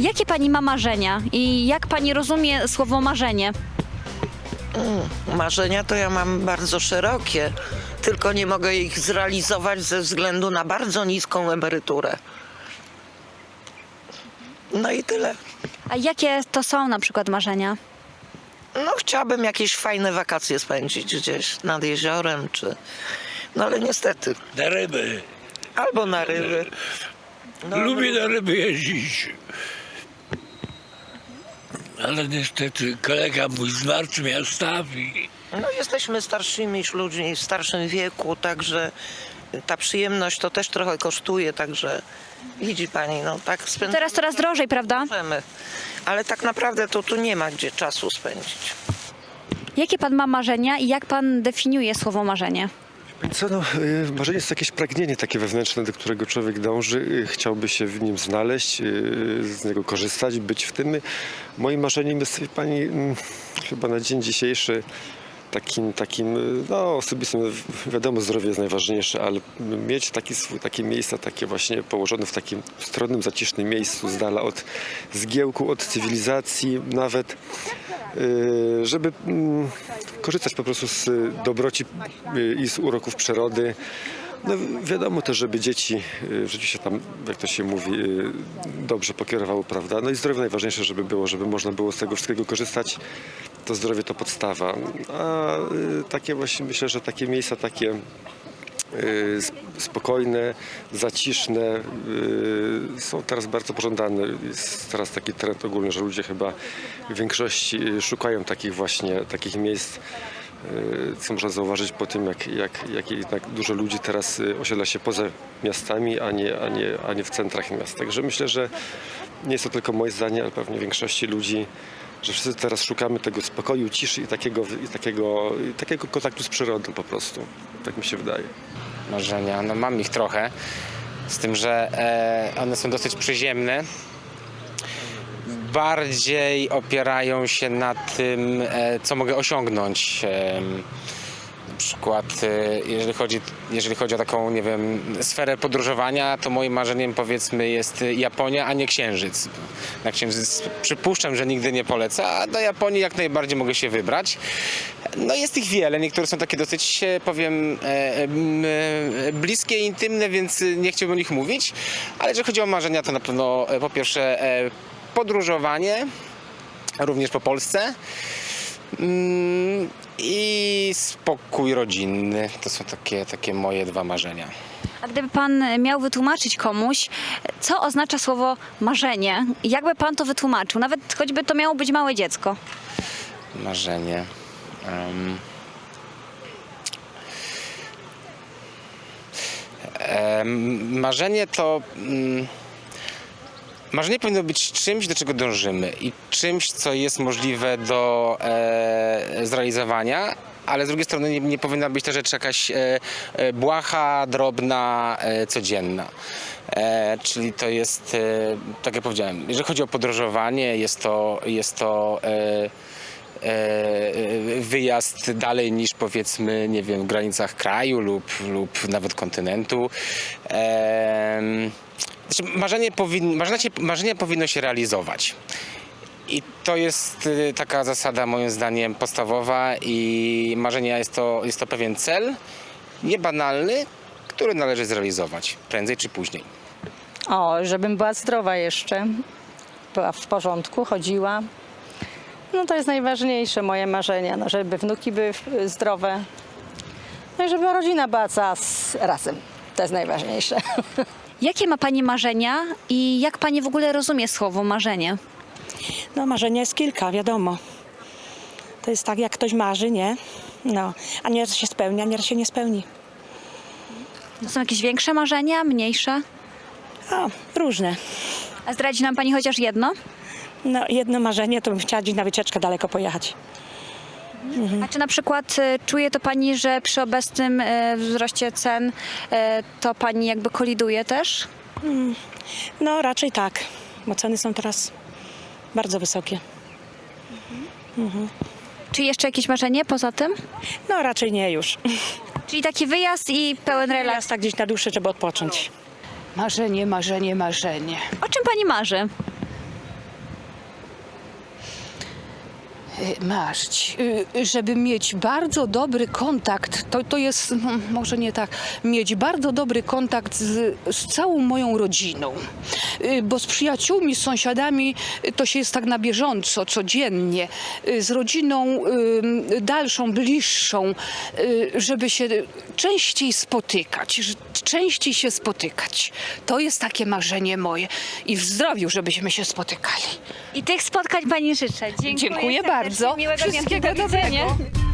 Jakie pani ma marzenia i jak pani rozumie słowo marzenie? Marzenia to ja mam bardzo szerokie, tylko nie mogę ich zrealizować ze względu na bardzo niską emeryturę. No i tyle. A jakie to są na przykład marzenia? No chciałabym jakieś fajne wakacje spędzić gdzieś nad jeziorem, czy... No ale niestety. Na ryby. Albo na ryby. No, Lubię na ryby jeździć. Ale niestety kolega mój zmarł z miasta i No jesteśmy starszymi już ludźmi w starszym wieku, także ta przyjemność to też trochę kosztuje, także widzi pani, no tak spędzamy. Teraz coraz drożej, prawda? Ale tak naprawdę to tu nie ma gdzie czasu spędzić. Jakie pan ma marzenia i jak pan definiuje słowo marzenie? Co no, y, marzenie jest jakieś pragnienie takie wewnętrzne, do którego człowiek dąży, y, chciałby się w nim znaleźć, y, z niego korzystać, być w tym. Moim marzeniem jest, pani, mm, chyba na dzień dzisiejszy takim, takim no osobistym, wi- wiadomo, zdrowie jest najważniejsze, ale mieć taki swój, takie miejsca, takie właśnie położone w takim stronnym, zacisznym miejscu, z dala od zgiełku, od cywilizacji nawet, y, żeby mm, korzystać po prostu z dobroci y, i z uroków przyrody. No wiadomo też, żeby dzieci y, w życiu się tam, jak to się mówi, dobrze pokierowały, prawda? No i zdrowie najważniejsze, żeby było, żeby można było z tego wszystkiego korzystać. To zdrowie to podstawa. A y, takie właśnie, myślę, że takie miejsca, takie y, sp- spokojne, zaciszne y, są teraz bardzo pożądane. Jest teraz taki trend ogólny, że ludzie chyba w większości szukają takich właśnie takich miejsc. Co można zauważyć po tym, jak, jak, jak jednak dużo ludzi teraz osiedla się poza miastami, a nie, a, nie, a nie w centrach miast. Także myślę, że nie jest to tylko moje zdanie, ale pewnie większości ludzi, że wszyscy teraz szukamy tego spokoju, ciszy i takiego, i takiego, i takiego kontaktu z przyrodą po prostu. Tak mi się wydaje. marzenia. No mam ich trochę, z tym, że e, one są dosyć przyziemne. Bardziej opierają się na tym, e, co mogę osiągnąć. Na przykład, e, jeżeli chodzi, jeżeli chodzi o taką, nie wiem, sferę podróżowania, to moim marzeniem powiedzmy jest Japonia, a nie Księżyc. Na Księżyc przypuszczam, że nigdy nie polecę, a do Japonii jak najbardziej mogę się wybrać. No jest ich wiele, niektóre są takie dosyć, e, powiem, e, bliskie intymne, więc nie chciałbym o nich mówić, ale jeżeli chodzi o marzenia, to na pewno po pierwsze podróżowanie, również po Polsce. Mm, I spokój rodzinny. To są takie, takie moje dwa marzenia. A gdyby pan miał wytłumaczyć komuś, co oznacza słowo marzenie, jakby pan to wytłumaczył? Nawet choćby to miało być małe dziecko. Marzenie. Em. Em, marzenie to. mm, Marzenie powinno być czymś, do czego dążymy i czymś, co jest możliwe do e, zrealizowania, ale z drugiej strony nie, nie powinna być to rzecz jakaś e, e, błaha, drobna, e, codzienna. E, czyli to jest, e, tak jak powiedziałem, jeżeli chodzi o podróżowanie, jest to, jest to e, e, wyjazd dalej niż powiedzmy, nie wiem, w granicach kraju lub, lub nawet kontynentu. Znaczy, marzenie, powin, marzenie, marzenie powinno się realizować. I to jest y, taka zasada moim zdaniem podstawowa i marzenia jest to, jest to pewien cel, niebanalny, który należy zrealizować prędzej czy później. O, żebym była zdrowa jeszcze, była w porządku, chodziła. No to jest najważniejsze moje marzenia, no, żeby wnuki były zdrowe. No i żeby rodzina była cała z- razem. To jest najważniejsze. Jakie ma pani marzenia i jak pani w ogóle rozumie słowo marzenie? No marzenia jest kilka, wiadomo. To jest tak, jak ktoś marzy, nie? No, a nieraz się spełnia, nieraz się nie spełni. To są jakieś większe marzenia, mniejsze? O, różne. A zdradzi nam pani chociaż jedno? No, jedno marzenie to bym chciała gdzieś na wycieczkę daleko pojechać. A czy na przykład y, czuje to pani, że przy obecnym y, wzroście cen y, to pani jakby koliduje też? No, raczej tak, bo ceny są teraz bardzo wysokie. Czy jeszcze jakieś marzenie poza tym? No, raczej nie już. Czyli taki wyjazd i pełen relaks. Teraz tak gdzieś na dłuższe, żeby odpocząć. Marzenie, marzenie, marzenie. O czym pani marzy? Marzyć, y, żeby mieć bardzo dobry kontakt, to, to jest, no, może nie tak, mieć bardzo dobry kontakt z, z całą moją rodziną, Y, bo z przyjaciółmi, z sąsiadami y, to się jest tak na bieżąco, codziennie, z rodziną dalszą, bliższą, żeby się częściej spotykać, częściej się spotykać. To jest takie marzenie moje i w zdrowiu, żebyśmy się spotykali. I tych spotkań pani życzę. Dziękuję, Dziękuję serdecznie. Bardzo. Miłego. Wszystkiego dobrego.